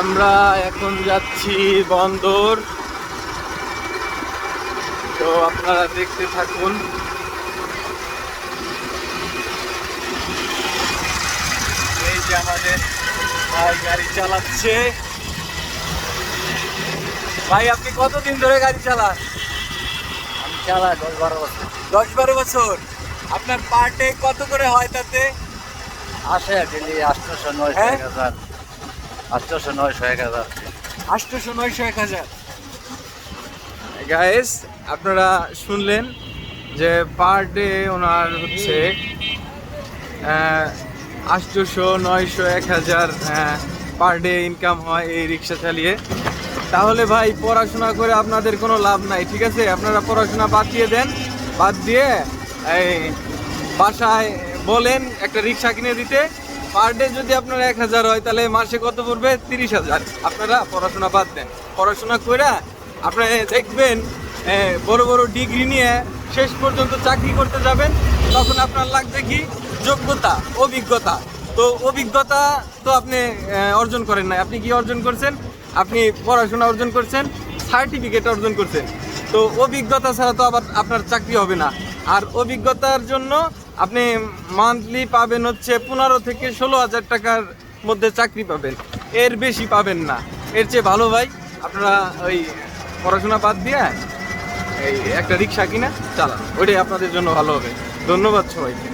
আমরা এখন যাচ্ছি বন্দর। তো আপনারা দেখতে থাকুন। এই যে আমাদের ভাই গাড়ি চালাচ্ছে। ভাই আপনি কতদিন ধরে গাড়ি চালান? আমি চালাই দশ বারো বছর। দশ বারো বছর? আপনার পার ডে কত করে হয় তাতে? আসে ডেলি আটশোশো নয়শো হ্যাঁ? হাজার। আটশোশো নয়শো এক হাজার। আটশোশো নয়শো এক হাজার। গায়েস আপনারা শুনলেন যে পার ডে ওনার হচ্ছে আটশোশো নয়শো এক হাজার পার ডে ইনকাম হয় এই রিক্সা চালিয়ে। তাহলে ভাই পড়াশোনা করে আপনাদের কোনো লাভ নাই ঠিক আছে? আপনারা পড়াশোনা বাদ দিয়ে দেন বাদ দিয়ে এই বাসায় বলেন একটা রিক্সা কিনে দিতে পার ডে যদি আপনার এক হাজার হয়, তাহলে মাসে কত পড়বে? তিরিশ হাজার। আপনারা পড়াশোনা বাদ দেন। পড়াশোনা করে আপনারা দেখবেন বড় বড় ডিগ্রি নিয়ে শেষ পর্যন্ত চাকরি করতে যাবেন, তখন আপনার লাগবে কি? যোগ্যতা, অভিজ্ঞতা। তো অভিজ্ঞতা তো আপনি অর্জন করেন নাই। আপনি কি অর্জন করছেন? আপনি পড়াশোনা অর্জন করছেন সার্টিফিকেট অর্জন করছেন। তো অভিজ্ঞতা ছাড়া তো আবার আপনার চাকরি হবে না। আর অভিজ্ঞতার জন্য আপনি মান্থলি পাবেন হচ্ছে পনেরো থেকে ষোলো হাজার টাকার মধ্যে চাকরি পাবেন। এর বেশি পাবেন না। এর চেয়ে ভালো ভাই, আপনারা ওই পড়াশোনা বাদ দিয়ে এই একটা রিক্সা কিনা চালান। ওইটাই আপনাদের জন্য ভালো হবে। ধন্যবাদ সবাইকে।